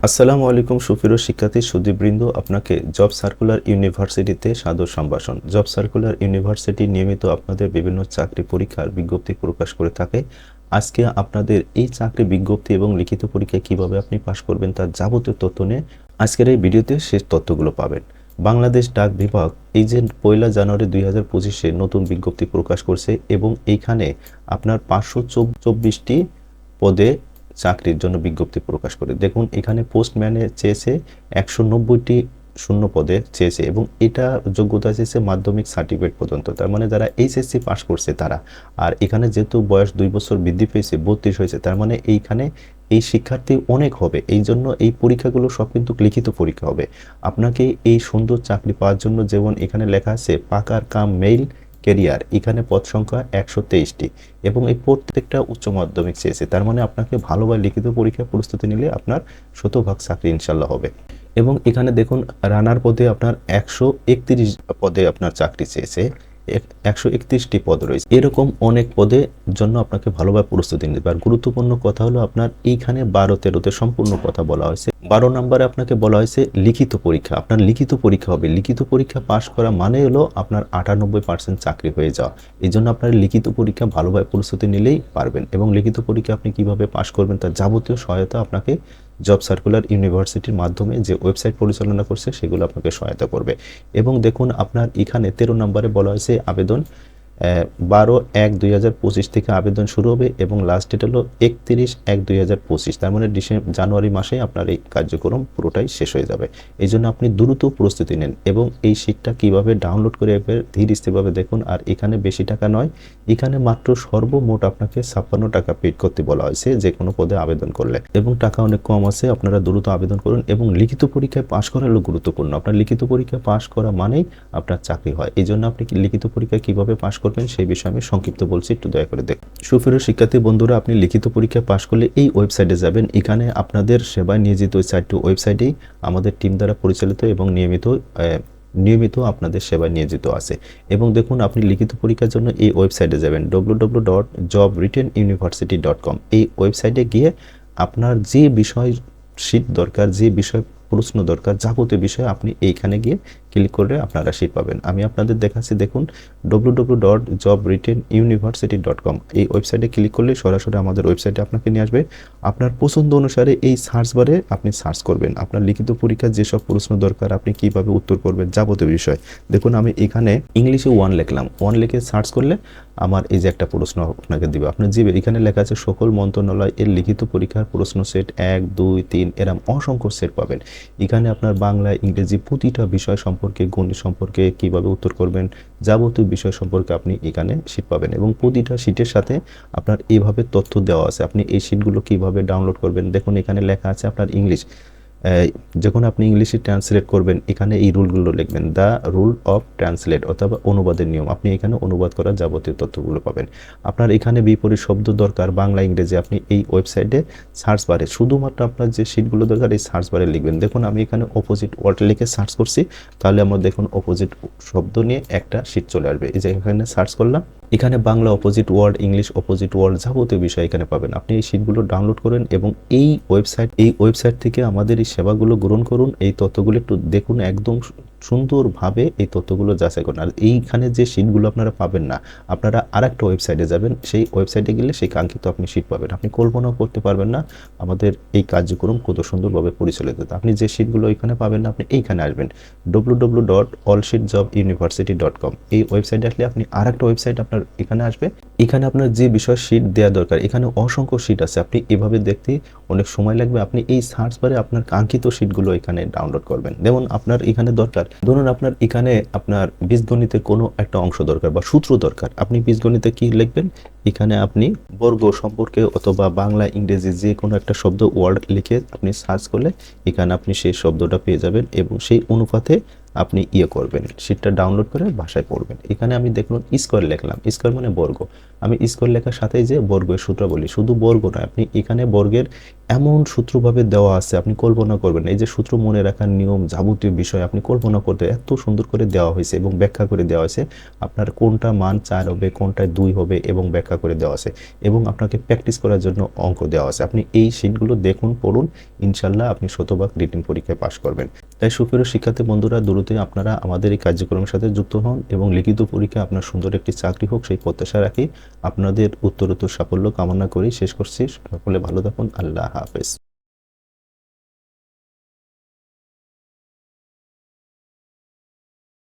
আসসালামু আলাইকুম সুফিরো শিক্ষার্থী, সুদীপবৃন্দ। আপনাকে জব সার্কুলার ইউনিভার্সিটিতে সাদর সম্ভাষণ। জব সার্কুলার ইউনিভার্সিটি নিয়মিত আপনাদের বিভিন্ন চাকরি পরীক্ষার বিজ্ঞপ্তি প্রকাশ করে থাকে। আজকে আপনাদের এই চাকরি বিজ্ঞপ্তি এবং লিখিত পরীক্ষায় কীভাবে আপনি পাশ করবেন তার যাবতীয় তথ্য নিয়ে আজকের এই ভিডিওতে শেষ তথ্যগুলো পাবেন। বাংলাদেশ ডাক বিভাগ এই যে পয়লা জানুয়ারি দুই হাজার পঁচিশে নতুন বিজ্ঞপ্তি প্রকাশ করছে এবং এইখানে আপনার পাঁচশো চব্বিশটি পদে চাকরির জন্য বিজ্ঞপ্তি প্রকাশ করে। দেখুন, এখানে পোস্টম্যানে চেয়েছে একশো নব্বইটি শূন্য পদে চেয়েছে এবং এটা যোগ্যতা চেয়েছে মাধ্যমিক সার্টিফিকেট পর্যন্ত। তার মানে যারা এইচএসসি পাশ করছে তারা, আর এখানে যেহেতু বয়স দুই বছর বৃদ্ধি পেয়েছে, বত্রিশ হয়েছে, তার মানে এইখানে এই শিক্ষার্থী অনেক হবে। এই জন্য এই পরীক্ষাগুলো সব কিন্তু লিখিত পরীক্ষা হবে। আপনাকে এই সুন্দর চাকরি পাওয়ার জন্য যেমন এখানে লেখা আছে, পাকার কাম মেইল কেরিয়ার। এখানে পদ সংখ্যা একশো তেইশটি এবং এই প্রত্যেকটা উচ্চ মাধ্যমিক চেয়েছে তার মানে আপনাকে ভালোভাবে লিখিত পরীক্ষা প্রস্তুতি নিলে আপনার শতভাগ চাকরি ইনশাল্লাহ হবে। এবং এখানে দেখুন, রানার পদে আপনার একশো একত্রিশ পদে আপনার চাকরি চেয়েছে একশো একত্রিশটি পদ রয়েছে। এরকম অনেক পদে জন্য আপনাকে ভালোভাবে প্রস্তুতি নিতে আর গুরুত্বপূর্ণ কথা হলো আপনার এইখানে বারো তেরোতে সম্পূর্ণ কথা বলা হয়েছে। বারো নম্বরে আপনাকে বলা হয়েছে লিখিত পরীক্ষা। আপনার লিখিত পরীক্ষা হবে। লিখিত পরীক্ষা পাশ করা মানে হলো আপনার আটানব্বই পার্সেন্ট চাকরি হয়ে যাওয়া। এই জন্য আপনার লিখিত পরীক্ষা ভালোভাবে প্রস্তুতি নিলেই পারবেন এবং লিখিত পরীক্ষা আপনি কীভাবে পাশ করবেন তার যাবতীয় সহায়তা আপনাকে জব সার্কুলার ইউনিভার্সিটির মাধ্যমে যে ওয়েবসাইট পরিচালনা করছে সেগুলো আপনাকে সহায়তা করবে। এবং দেখুন আপনার এখানে তেরো নম্বরে বলা হয়েছে আবেদন বারো এক দুই হাজার পঁচিশ থেকে আবেদন শুরু হবে এবং লাস্ট ডেট হলো একত্রিশ এক দুই হাজার পঁচিশ। তার মানে ডিসেম্বর জানুয়ারি মাসে আপনার এই কার্যক্রম পুরোটাই শেষ হয়ে যাবে। এই জন্য আপনি দ্রুত প্রস্তুতি নেন এবং এই শীটটা কীভাবে ডাউনলোড করে ধীর স্থিরভাবে দেখুন। আর এখানে বেশি টাকা নয়, এখানে মাত্র সর্বমোট আপনাকে ছাপ্পান্ন টাকা পেড করতে বলা হয়েছে যে কোনো পদে আবেদন করলে। এবং টাকা অনেক কম আছে, আপনারা দ্রুত আবেদন করুন এবং লিখিত পরীক্ষায় পাশ করা হলো গুরুত্বপূর্ণ। আপনার লিখিত পরীক্ষায় পাশ করা মানেই আপনার চাকরি হয়। এই জন্য আপনি লিখিত পরীক্ষায় কীভাবে পাশ করবেন, সেই বিষয়ে আমি সংক্ষিপ্ত বলছি, একটু দয়া করে দেখ সুফিরো শিক্ষার্থী বন্ধুরা, আপনি লিখিত পরীক্ষা পাশ করলে এই ওয়েবসাইটে যাবেন। এখানে আপনাদের সেবায় নিয়োজিত ওই চারটি ওয়েবসাইটেই আমাদের টিম দ্বারা পরিচালিত এবং নিয়মিত নিয়মিত আপনাদের সেবায় নিয়োজিত আছে। এবং দেখুন, আপনি লিখিত পরীক্ষার জন্য এই ওয়েবসাইটে যাবেন ডব্লু ডট ডট এই ওয়েবসাইটে গিয়ে আপনার যে বিষয়, শীট দরকার, যে বিষয় প্রশ্ন দরকার, যাবতীয় বিষয়ে আপনি এইখানে গিয়ে ক্লিক করলে আপনারা শীট পাবেন। আমি আপনাদের দেখাচ্ছি, দেখুন W W dot job written university dot com এই ওয়েবসাইটে ক্লিক করলে সরাসরি আমাদের ওয়েবসাইটে আপনাকে নিয়ে আসবে। আপনার পছন্দ অনুসারে এই সার্চ বারে আপনি সার্চ করবেন। আপনার লিখিত পরীক্ষার যেসব প্রশ্ন দরকার, আপনি কীভাবে উত্তর করবেন, যাবতীয় বিষয়। দেখুন, আমি এখানে ইংলিশে ওয়ান লিখলাম। ওয়ান লিখে সার্চ করলে আমার এই যে একটা প্রশ্ন আপনাকে দিবে। আপনার যে এখানে লেখা আছে, সকল মন্ত্রণালয় এর লিখিত পরীক্ষার প্রশ্ন সেট এক, দুই, তিন, এরম অসংখ্য সেট পাবেন। এখানে আপনার বাংলা, ইংরেজি প্রতিটা বিষয় সম্পর্কে, গণিত সম্পর্কে কীভাবে উত্তর করবেন, যাবতীয় বিষয় সম্পর্কে আপনি এখানে শীট পাবেন এবং প্রতিটা শীটের সাথে আপনার এভাবে তথ্য দেওয়া আছে। আপনি এই শীটগুলো কীভাবে ডাউনলোড করবেন? দেখুন, এখানে লেখা আছে আপনার ইংলিশ যখন আপনি ইংলিশে ট্রান্সলেট করবেন, এখানে এই রুলগুলো লিখবেন দ্য রুল অফ ট্রান্সলেট অথবা অনুবাদের নিয়ম। আপনি এখানে অনুবাদ করার যাবতীয় তথ্যগুলো পাবেন। আপনার এখানে বিপরীত শব্দ দরকার, বাংলা, ইংরেজি। আপনি এই ওয়েবসাইটে সার্চ বারে শুধুমাত্র আপনার যে শিটগুলো দরকার, এই সার্চ বারে লিখবেন। দেখুন, আমি এখানে অপোজিট ওয়ার্ড লিখে সার্চ করছি। তাহলে আমার দেখুন অপোজিট শব্দ নিয়ে একটা শিট চলে আসবে। এই যে এখানে সার্চ করলাম। এখানে Bangla opposite word English opposite word যাবতীয় বিষয় এখানে পাবেন। আপনি এই শিটগুলো ডাউনলোড করেন এবং এই ওয়েবসাইট এই ওয়েবসাইট থেকে আমাদের এই সেবাগুলো গ্রহণ করুন এই তত্ত্বগুলো একটু দেখুন একদম সুন্দরভাবে এই তথ্যগুলো যাচাই করুন। আর এইখানে যে শিটগুলো আপনারা পাবেন না, আপনারা আর একটা ওয়েবসাইটে যাবেন। সেই ওয়েবসাইটে গেলে সেই কাঙ্ক্ষিত আপনি শিট পাবেন। আপনি কল্পনাও করতে পারবেন না আমাদের এই কার্যক্রম কত সুন্দরভাবে পরিচালিত। আপনি যে শিটগুলো এখানে পাবেন না, আপনি এইখানে আসবেন। ডব্লু ডব্লু ডট অলশিট জব ইউনিভার্সিটি ডট কম এই ওয়েবসাইটে আসলে আপনি আর একটা ওয়েবসাইট আপনার এখানে আসবে। এখানে আপনার যে বিষয় শিট দেওয়া দরকার, এখানে অসংখ্য শিট আছে। আপনি এভাবে দেখতে অনেক সময় লাগবে। আপনি এই সার্চ বারে আপনার কাঙ্ক্ষিত শিটগুলো এখানে ডাউনলোড করবেন। যেমন আপনার এখানে দরকার ধরুন আপনার এখানে আপনার বীজগণিতের কোনো একটা অংশ দরকার বা সূত্র দরকার, আপনি বীজগণিতে কি লিখবেন? এখানে আপনি বর্গ সম্পর্কে অথবা বাংলা, ইংরেজি যে কোনো একটা শব্দ ওয়ার্ড লিখে আপনি সার্চ করলে এখানে আপনি সেই শব্দটা পেয়ে যাবেন এবং সেই অনুপাতে আপনি ইয়ে করবেন শিটটা ডাউনলোড করে বাসায় পড়বেন। এখানে আমি দেখুন স্কোয়ার লিখলাম। স্কোয়ার মানে বর্গ। আমি স্কোয়ার লেখার সাথে যে বর্গের সূত্র বলি, শুধু বর্গ নয়, আপনি এখানে বর্গের এমন সূত্রভাবে দেওয়া আছে, আপনি কল্পনা করবেন এই যে সূত্র মনে রাখার নিয়ম যাবতীয় বিষয় আপনি কল্পনা করতে এত সুন্দর করে দেওয়া হয়েছে এবং ব্যাখ্যা করে দেওয়া হয়েছে। আপনার কোনটা মান চার হবে কোনটায় দুই হবে এবং ব্যাখ্যা করে দেওয়া আছে এবং আপনাকে প্র্যাকটিস করার জন্য অঙ্ক দেওয়া আছে। আপনি এই শিটগুলো দেখুন, পড়ুন, ইনশাল্লাহ আপনি শতভাগ রিটিন পরীক্ষায় পাশ করবেন। তাই সুপ্রিয় শিক্ষার্থী বন্ধুরা দ্রুতই আপনারা আমাদের এই কার্যক্রমের সাথে যুক্ত হন এবং লিখিত পরীক্ষা আপনার সুন্দর একটি চাকরি হোক, সেই প্রত্যাশা রাখি। আপনাদের উত্তরোত্তর সাফল্য কামনা করি। শেষ করছি। সকলে ভালো থাকুন। আল্লাহ হাফেজ।